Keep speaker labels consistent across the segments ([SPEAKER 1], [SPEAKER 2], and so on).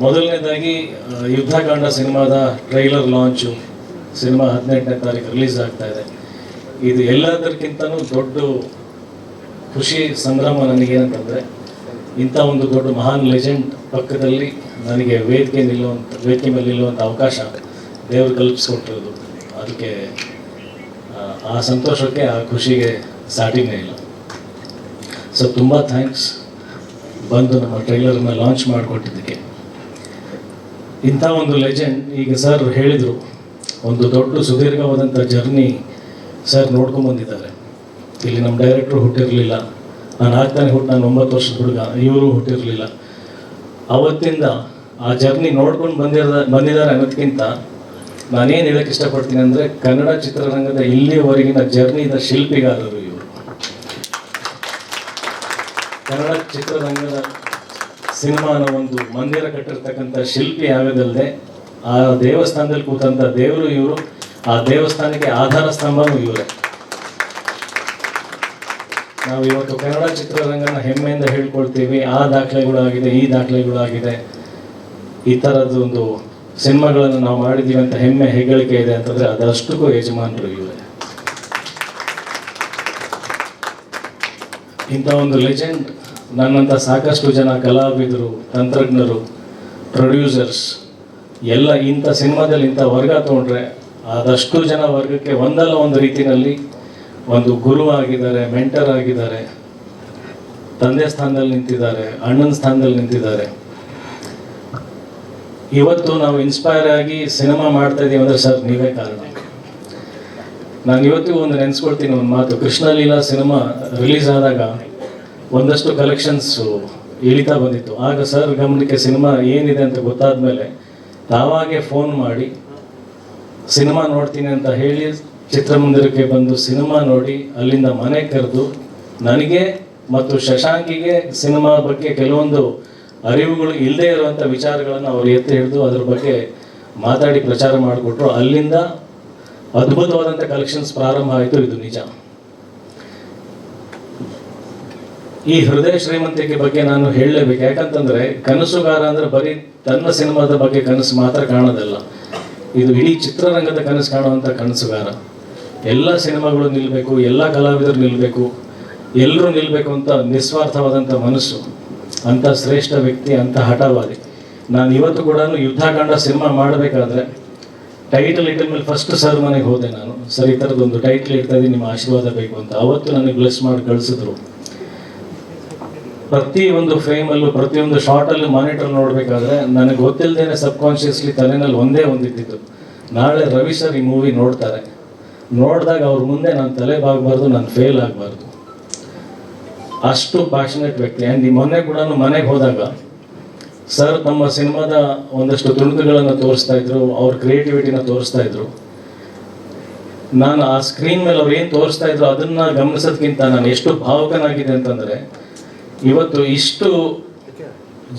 [SPEAKER 1] ಮೊದಲನೇದಾಗಿ ಯುದ್ಧಕಾಂಡ ಸಿನಿಮಾದ trailer launch cinema ಹದಿನೆಂಟನೇ ತಾರೀಕು ರಿಲೀಸ್ ಆಗ್ತಾ ಇದೆ. ಇದು ಎಲ್ಲದಕ್ಕಿಂತನೂ ದೊಡ್ಡ ಖುಷಿ ಸಂಭ್ರಮ ನನಗೇನಂತಂದರೆ ಇಂಥ ಒಂದು ದೊಡ್ಡ ಮಹಾನ್ ಲೆಜೆಂಡ್ ಪಕ್ಕದಲ್ಲಿ ನನಗೆ ವೇದಿಕೆ ನಿಲ್ಲುವಂಥ ವೇದಿಕೆ ಮೇಲೆ ನಿಲ್ಲುವಂಥ ಅವಕಾಶ ದೇವರು ಕಲ್ಪಿಸ್ಕೊಟ್ಟಿರೋದು. ಅದಕ್ಕೆ ಆ, ಸಂತೋಷಕ್ಕೆ ಆ ಖುಷಿಗೆ ಸಾಟಿನೇ ಇಲ್ಲ. ಸೊ ತುಂಬ ಥ್ಯಾಂಕ್ಸ್ ಬಂದು ನಮ್ಮ ಟ್ರೈಲರ್ನ ಲಾಂಚ್ ಮಾಡಿಕೊಟ್ಟಿದ್ದಕ್ಕೆ. ಇಂಥ ಒಂದು ಲೆಜೆಂಡ್ ಈಗ ಸರ್ ಹೇಳಿದರು. ಒಂದು ದೊಡ್ಡ ಸುದೀರ್ಘವಾದಂಥ ಜರ್ನಿ ಸರ್ ನೋಡ್ಕೊಂಬಂದಿದ್ದಾರೆ ಇಲ್ಲಿ ನಮ್ಮ ಡೈರೆಕ್ಟ್ರು ಹುಟ್ಟಿರಲಿಲ್ಲ. ನಾನು ಆಗ್ತಾನೆ ಹುಟ್ಟು, ನಾನು ಒಂಬತ್ತು ವರ್ಷದ ಹುಡುಗ. ಇವರು ಹುಟ್ಟಿರಲಿಲ್ಲ. ಅವತ್ತಿಂದ ಆ ಜರ್ನಿ ನೋಡ್ಕೊಂಡು ಬಂದಿರ ಬಂದಿದ್ದಾರೆ ಅನ್ನೋದಕ್ಕಿಂತ ನಾನೇನು ಹೇಳಕ್ಕೆ ಇಷ್ಟಪಡ್ತೀನಿ ಅಂದರೆ ಕನ್ನಡ ಚಿತ್ರರಂಗದ ಇಲ್ಲಿಯವರೆಗಿನ ಜರ್ನಿದ ಶಿಲ್ಪಿಗಾರರು ಇವರು. ಕನ್ನಡ ಚಿತ್ರರಂಗದ ಸಿನಿಮಾನ ಒಂದು ಮಂದಿರ ಕಟ್ಟಿರ್ತಕ್ಕಂಥ ಶಿಲ್ಪಿ ಆಗೋದಲ್ಲದೆ ಆ ದೇವಸ್ಥಾನದಲ್ಲಿ ಕೂತಂಥ ದೇವರು ಇವರು, ಆ ದೇವಸ್ಥಾನಕ್ಕೆ ಆಧಾರ ಸ್ತಂಭನೂ ಇವರೇ. ನಾವು ಇವತ್ತು ಕನ್ನಡ ಚಿತ್ರರಂಗನ ಹೆಮ್ಮೆಯಿಂದ ಹೇಳ್ಕೊಳ್ತೀವಿ, ಆ ದಾಖಲೆಗಳಾಗಿದೆ, ಈ ದಾಖಲೆಗಳಾಗಿದೆ. ಈ ಥರದ್ದು ಒಂದು ಸಿನಿಮಾಗಳನ್ನು ನಾವು ಮಾಡಿದ್ದೀವಿ ಅಂತ ಹೆಮ್ಮೆ, ಹೆಗ್ಗಳಿಕೆ ಇದೆ ಅಂತಂದರೆ ಅದಷ್ಟಕ್ಕೂ ಯಜಮಾನರು ಇವರೇ. ಇಂಥ ಒಂದು ಲೆಜೆಂಡ್ ನನ್ನಂಥ ಸಾಕಷ್ಟು ಜನ ಕಲಾವಿದರು, ತಂತ್ರಜ್ಞರು ಪ್ರೊಡ್ಯೂಸರ್ಸ್ ಎಲ್ಲ ಇಂಥ ಸಿನಿಮಾದಲ್ಲಿ ಇಂಥ ವರ್ಗ ತೊಗೊಂಡ್ರೆ ಆದಷ್ಟು ಜನ ವರ್ಗಕ್ಕೆ ಒಂದಲ್ಲ ಒಂದು ರೀತಿಯಲ್ಲಿ ಒಂದು ಗುರು ಆಗಿದ್ದಾರೆ ಮೆಂಟರ್ ಆಗಿದ್ದಾರೆ, ತಂದೆ ಸ್ಥಾನದಲ್ಲಿ ನಿಂತಿದ್ದಾರೆ, ಅಣ್ಣನ ಸ್ಥಾನದಲ್ಲಿ ನಿಂತಿದ್ದಾರೆ. ಇವತ್ತು ನಾವು ಇನ್ಸ್ಪೈರ್ ಆಗಿ ಸಿನಿಮಾ ಮಾಡ್ತಾ ಇದೀವಿ ಅಂದ್ರೆ ಸರ್ ನೀವೇ ಕಾರಣ. ನಾನು ಇವತ್ತಿಗೂ ಒಂದು ನೆನೆಸ್ಕೊಳ್ತೀನಿ ಒಂದು ಮಾತು. ಕೃಷ್ಣಲೀಲಾ ಸಿನಿಮಾ ರಿಲೀಸ್ ಆದಾಗ ಒಂದಷ್ಟು ಕಲೆಕ್ಷನ್ಸ್ ಇಳಿತಾ ಬಂದಿತ್ತು. ಆಗ ಸರ್ ಗಮನಕ್ಕೆ ಸಿನಿಮಾ ಏನಿದೆ ಅಂತ ಗೊತ್ತಾದ ಮೇಲೆ ತಾವಾಗೆ ಫೋನ್ ಮಾಡಿ ಸಿನಿಮಾ ನೋಡ್ತೀನಿ ಅಂತ ಹೇಳಿ ಚಿತ್ರಮಂದಿರಕ್ಕೆ ಬಂದು ಸಿನಿಮಾ ನೋಡಿ, ಅಲ್ಲಿಂದ ಮನೆ ಕರೆದು ನನಗೆ ಮತ್ತು ಶಶಾಂಕಿಗೆ ಸಿನಿಮಾ ಬಗ್ಗೆ ಕೆಲವೊಂದು ಅರಿವುಗಳು ಇಲ್ಲದೆ ಇರುವಂಥ ವಿಚಾರಗಳನ್ನು ಅವರು ಎತ್ತಿ ಹಿಡಿದು ಅದ್ರ ಬಗ್ಗೆ ಮಾತಾಡಿ ಪ್ರಚಾರ ಮಾಡಿಕೊಟ್ರು. ಅಲ್ಲಿಂದ ಅದ್ಭುತವಾದಂಥ ಕಲೆಕ್ಷನ್ಸ್ ಪ್ರಾರಂಭ ಆಯಿತು, ಇದು ನಿಜ. ಈ ಹೃದಯ ಶ್ರೀಮಂತಿಕೆ ಬಗ್ಗೆ ನಾನು ಹೇಳಲೇಬೇಕು ಯಾಕಂತಂದ್ರೆ ಕನಸುಗಾರ ಅಂದ್ರೆ ಬರೀ ತನ್ನ ಸಿನಿಮಾದ ಬಗ್ಗೆ ಕನಸು ಮಾತ್ರ ಕಾಣೋದಲ್ಲ. ಇದು ಇಡೀ ಚಿತ್ರರಂಗದ ಕನಸು ಕಾಣುವಂಥ ಕನಸುಗಾರ. ಎಲ್ಲ ಸಿನಿಮಾಗಳು ನಿಲ್ಲಬೇಕು ಎಲ್ಲ ಕಲಾವಿದರು ನಿಲ್ಲಬೇಕು ಎಲ್ಲರೂ ನಿಲ್ಲಬೇಕು ಅಂತ ನಿಸ್ವಾರ್ಥವಾದಂಥ ಮನಸ್ಸು, ಅಂಥ ಶ್ರೇಷ್ಠ ವ್ಯಕ್ತಿ ಅಂತ ಹಠವಾದಿ. ನಾನು ಇವತ್ತು ಕೂಡ ಯುದ್ಧಕಾಂಡ ಸಿನಿಮಾ ಮಾಡಬೇಕಾದ್ರೆ ಟೈಟಲ್ ಇಟ್ಟ ಮೇಲೆ ಫಸ್ಟ್ ಸರ್ ಮನೆಗೆ ಹೋದೆ ನಾನು. ಸರ್, ಈ ಥರದ್ದೊಂದು ಟೈಟಲ್ ಇಡ್ತಾ ಇದ್ದೀನಿ ನಿಮ್ಮ ಆಶೀರ್ವಾದ ಬೇಕು ಅಂತ. ಅವತ್ತು ನನಗೆ ಬ್ಲೆಸ್ ಮಾಡಿ ಕಳಿಸಿದ್ರು. ಪ್ರತಿ ಒಂದು ಫ್ರೇಮಲ್ಲೂ, ಪ್ರತಿಯೊಂದು ಶಾರ್ಟಲ್ಲೂ ಮಾನಿಟರ್ ನೋಡಬೇಕಾದ್ರೆ ನನಗೆ ಗೊತ್ತಿಲ್ಲದೇನೆ ಸಬ್ ಕಾನ್ಷಿಯಸ್ಲಿ ತಲೆನಲ್ಲಿ ಒಂದೇ ಒಂದಿದ್ದಿತ್ತು ನಾಳೆ ರವಿ ಸರ್ ಈ ಮೂವಿ ನೋಡ್ತಾರೆ. ನೋಡಿದಾಗ ಅವ್ರ ಮುಂದೆ ನಾನು ತಲೆ ಬಾಗಬಾರ್ದು, ನಾನು ಫೇಲ್ ಆಗಬಾರ್ದು. ಅಷ್ಟು ಪ್ಯಾಷನೇಟ್ ವ್ಯಕ್ತಿ. ಆ್ಯಂಡ್ ಈ ಮೊನ್ನೆ ಕೂಡ ಮನೆಗೆ ಹೋದಾಗ ಸರ್ ತಮ್ಮ ಸಿನಿಮಾದ ಒಂದಷ್ಟು ತುಣುಕುಗಳನ್ನು ತೋರಿಸ್ತಾ ಇದ್ರು, ಅವ್ರ ಕ್ರಿಯೇಟಿವಿಟಿನ ತೋರಿಸ್ತಾ ಇದ್ರು. ನಾನು ಆ ಸ್ಕ್ರೀನ್ ಮೇಲೆ ಅವ್ರು ಏನು ತೋರಿಸ್ತಾ ಇದ್ರು ಅದನ್ನ ಗಮನಿಸೋದಕ್ಕಿಂತ ನಾನು ಎಷ್ಟು ಭಾವುಕನಾಗಿದೆ ಅಂತಂದ್ರೆ ಇವತ್ತು ಇಷ್ಟು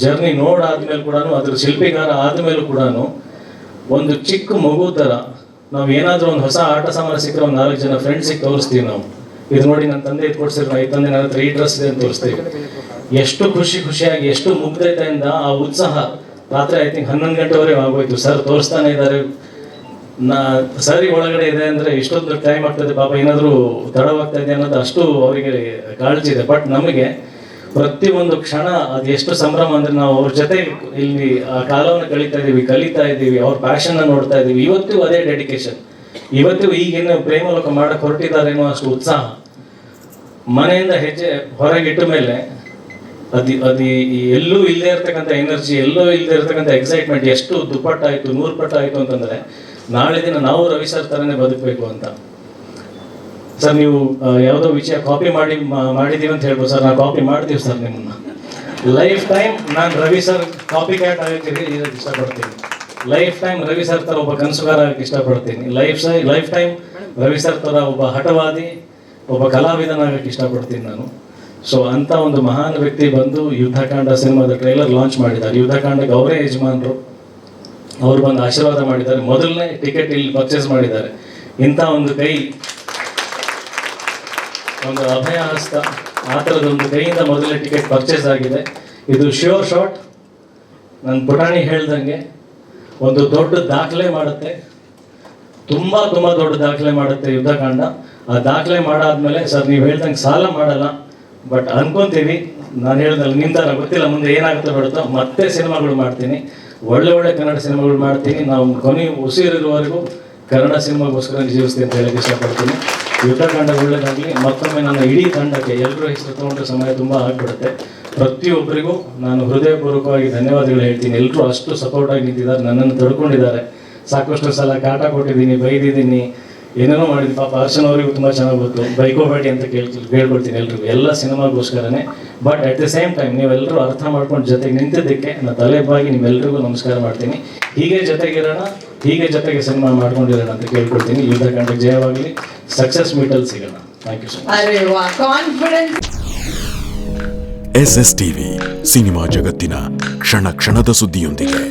[SPEAKER 1] ಜರ್ನಿ ನೋಡಾದ್ಮೇಲೆ ಕೂಡ ಅದ್ರ ಶಿಲ್ಪಿಗಾರ ಆದ್ಮೇಲೆ ಕೂಡ ಒಂದು ಚಿಕ್ಕ ಮಗು ಥರ ನಾವು ಏನಾದರೂ ಒಂದು ಹೊಸ ಆಟ ಸಾಮಾನು ಸಿಕ್ಕರೆ ಒಂದು ನಾಲ್ಕು ಜನ ಫ್ರೆಂಡ್ಸಿಗೆ ತೋರಿಸ್ತೀವಿ ನಾವು. ಇದು ನೋಡಿ ನನ್ನ ತಂದೆ ಇದು ಕೊಡ್ಸಿದ್ರು ಈ ತಂದೆ ನನ್ನ ಹತ್ರ ಈ ಡ್ರೆಸ್ ಇದೆ ಅಂತ ತೋರಿಸ್ತೀವಿ. ಎಷ್ಟು ಖುಷಿ ಖುಷಿಯಾಗಿ, ಎಷ್ಟು ಮುಗ್ಧತೆಯಿಂದ ಆ ಉತ್ಸಾಹ ರಾತ್ರಿ ಐ ತಿಂಕ್ ಹನ್ನೊಂದು ಗಂಟೆವರೆಗೆ ಆಗೋಯ್ತು. ಸರ್ ತೋರಿಸ್ತಾನೆ ಇದ್ದಾರೆ ನಾ, ಸರಿ ಒಳಗಡೆ ಇದೆ ಅಂದ್ರೆ ಇಷ್ಟೊಂದು ಟೈಮ್ ಆಗ್ತದೆ ಪಾಪ, ಏನಾದರೂ ತಡವಾಗ್ತಾ ಇದೆ ಅನ್ನೋದು ಅಷ್ಟು ಅವರಿಗೆ ಕಾಳಜಿ ಇದೆ ಬಟ್ ನಮಗೆ ಪ್ರತಿಯೊಂದು ಕ್ಷಣ ಅದು ಎಷ್ಟು ಸಂಭ್ರಮ ಅಂದ್ರೆ ನಾವು ಅವ್ರ ಜೊತೆ ಇಲ್ಲಿ, ಆ ಕಾಲವನ್ನು ಕಳೀತಾ ಇದೀವಿ ಕಲಿತಾ ಇದ್ದೀವಿ, ಅವ್ರ ಪ್ಯಾಷನ್ ನೋಡ್ತಾ ಇದೀವಿ ಇವತ್ತಿಗೂ ಅದೇ ಡೆಡಿಕೇಶನ್ ಇವತ್ತು ಈಗೇನು ಪ್ರೇಮಲೋಕ ಮಾಡಕ್ ಹೊರಟಿದ್ದಾರೇನೋ ಅಷ್ಟು ಉತ್ಸಾಹ. ಮನೆಯಿಂದ ಹೆಜ್ಜೆ ಹೊರಗಿಟ್ಟ ಮೇಲೆ ಅದು ಅದು ಎಲ್ಲೂ ಇಲ್ಲದೆ ಇರ್ತಕ್ಕಂಥ ಎನರ್ಜಿ ಎಲ್ಲೂ ಇಲ್ಲದೆ ಇರ್ತಕ್ಕಂಥ ಎಕ್ಸೈಟ್ಮೆಂಟ್ ಎಷ್ಟು ದುಪ್ಪಟ್ಟಾಯಿತು ನೂರು ಪಟ್ಟಾಯಿತು ಅಂತಂದ್ರೆ ನಾಳೆ ದಿನ ನಾವು ರವಿ ಸರ್ ಥರನೇ ಬದುಕಬೇಕು ಅಂತ. ಸರ್ ನೀವು ಯಾವುದೋ ವಿಷಯ ಕಾಪಿ ಮಾಡಿ ಮಾಡಿದ್ದೀವಿ ಅಂತ ಹೇಳ್ಬೋದು. ಸರ್ ನಾವು ಕಾಪಿ ಮಾಡ್ತೀವಿ ಸರ್ ನಿಮ್ಮನ್ನ. ಲೈಫ್ ಟೈಮ್ ನಾನು ರವಿ ಸರ್ ಕಾಪಿ ಕ್ಯಾಟ್ ಆಗೋಕ್ಕೆ ಇಷ್ಟಪಡ್ತೀನಿ. ಲೈಫ್ ಟೈಮ್ ರವಿ ಸರ್ ಥರ ಒಬ್ಬ ಕನಸುಗಾರ ಆಗಕ್ಕೆ ಇಷ್ಟಪಡ್ತೀನಿ. ಲೈಫ್ ಸೈ ಲೈಫ್ ಟೈಮ್ ರವಿ ಸರ್ ಥರ ಒಬ್ಬ ಹಠವಾದಿ, ಒಬ್ಬ ಕಲಾವಿದನಾಗಕ್ಕೆ ಇಷ್ಟಪಡ್ತೀನಿ ನಾನು. ಸೊ ಅಂತ ಒಂದು ಮಹಾನ್ ವ್ಯಕ್ತಿ ಬಂದು ಯುದ್ಧಕಾಂಡ ಸಿನಿಮಾದ ಟ್ರೈಲರ್ ಲಾಂಚ್ ಮಾಡಿದ್ದಾರೆ. ಯುದ್ಧಕಾಂಡಕ್ಕೆ ಅವರೇ ಯಜಮಾನರು. ಅವರು ಬಂದು ಆಶೀರ್ವಾದ ಮಾಡಿದ್ದಾರೆ. ಮೊದಲನೇ ಟಿಕೆಟ್ ಇಲ್ಲಿ ಪರ್ಚೇಸ್ ಮಾಡಿದ್ದಾರೆ. ಇಂಥ ಒಂದು ಕೈ ಒಂದು ಅಭಯ ಹಸ್ತ ಆ ಥರದ ಒಂದು ಕೈಯಿಂದ ಮೊದಲನೇ ಟಿಕೆಟ್ ಪರ್ಚೇಸ್ ಆಗಿದೆ. ಇದು ಶ್ಯೂರ್ ಶಾಟ್ ನನ್ನ ಪುಟಾಣಿ ಹೇಳ್ದಂಗೆ ಒಂದು ದೊಡ್ಡ ದಾಖಲೆ ಮಾಡುತ್ತೆ. ತುಂಬ ತುಂಬ ದೊಡ್ಡ ದಾಖಲೆ ಮಾಡುತ್ತೆ ಯುದ್ಧಕಾಂಡ. ಆ ದಾಖಲೆ ಮಾಡಾದ್ಮೇಲೆ ಸರ್, ನೀವು ಹೇಳ್ದಂಗೆ ಸಾಲ ಮಾಡಲ್ಲ. ಬಟ್ ಅನ್ಕೊಂತೀವಿ. ನಾನು ಹೇಳ್ದಲ್ಲ ನಿಂದ ಗೊತ್ತಿಲ್ಲ, ಮುಂದೆ ಏನಾಗುತ್ತೋ ಬಿಡುತ್ತೋ ಮತ್ತೆ ಸಿನಿಮಾಗಳು ಮಾಡ್ತೀನಿ. ಒಳ್ಳೆ ಒಳ್ಳೆ ಕನ್ನಡ ಸಿನಿಮಾಗಳು ಮಾಡ್ತೀನಿ. ನಾವು ಕೊನೆ ಉಸಿರಿರುವವರೆಗೂ ಕನ್ನಡ ಸಿನಿಮಾಗೋಸ್ಕರ ಜೀವಿಸ್ತೀನಿ ಅಂತ ಹೇಳಕ್ಕೆ ಇಷ್ಟಪಡ್ತೀನಿ. ಯುದ್ಧಕಾಂಡ ಒಳ್ಳೇದಾಗಲಿ ಮತ್ತೊಮ್ಮೆ ನನ್ನ ಇಡೀ ತಂಡಕ್ಕೆ ಎಲ್ಲರೂ ಹೆಸರು ತಗೊಂಡ್ರೆ ಸಮಯ ತುಂಬ ಆಗ್ಬಿಡುತ್ತೆ. ಪ್ರತಿಯೊಬ್ಬರಿಗೂ ನಾನು ಹೃದಯಪೂರ್ವಕವಾಗಿ ಧನ್ಯವಾದಗಳು ಹೇಳ್ತೀನಿ. ಎಲ್ಲರೂ ಅಷ್ಟು ಸಪೋರ್ಟ್ ಆಗಿ ನಿಂತಿದ್ದಾರೆ, ನನ್ನನ್ನು ತಡ್ಕೊಂಡಿದ್ದಾರೆ. ಸಾಕಷ್ಟು ಸಲ ಕಾಟ ಕೊಟ್ಟಿದ್ದೀನಿ, ಬೈದಿದ್ದೀನಿ. ಏನೇನೋ ಮಾಡಿದ್ದೀನಿ. ಪಾಪ ಅರ್ಶನ್ ಅವರಿಗೂ ತುಂಬ ಚೆನ್ನಾಗಿ ಗೊತ್ತು. ಬೈಕೋಬೇಡಿ ಅಂತ ಕೇಳ್ತಿ ಕೇಳ್ಕೊಳ್ತೀನಿ ಎಲ್ರಿಗೂ. ಎಲ್ಲ ಸಿನಿಮಾಗೋಸ್ಕರನೇ. But at the same time ನೀವೆಲ್ಲರೂ ಅರ್ಥ ಮಾಡ್ಕೊಂಡು ಜೊತೆಗೆ ನಿಂತಿದ್ದಕ್ಕೆ ನಾನು ತಲೆ ಬಾಗಿ ನಿಮ್ಮೆಲ್ರಿಗೂ ನಮಸ್ಕಾರ ಮಾಡ್ತೀನಿ. ಹೀಗೆ ಜೊತೆಗಿರೋಣ. ಹೀಗೆ ಜೊತೆಗೆ ಸಿನಿಮಾ ಮಾಡ್ಕೊಂಡಿರೋಣ ಅಂತ ಕೇಳ್ಕೊಳ್ತೀನಿ. ಯುದ್ಧ ಕಂಡ ಜಯವಾಗಲಿ. ಸಕ್ಸಸ್ ಮೀಟಲ್ಲಿ ಸಿಗೋಣ. ಥ್ಯಾಂಕ್ ಯು ಸೊ ಮಚ್
[SPEAKER 2] ವಾ confidence
[SPEAKER 3] S S TV cinema ಜಗತ್ತಿನ ಕ್ಷಣ ಕ್ಷಣದ ಸುದ್ದಿಯೊಂದಿಗೆ.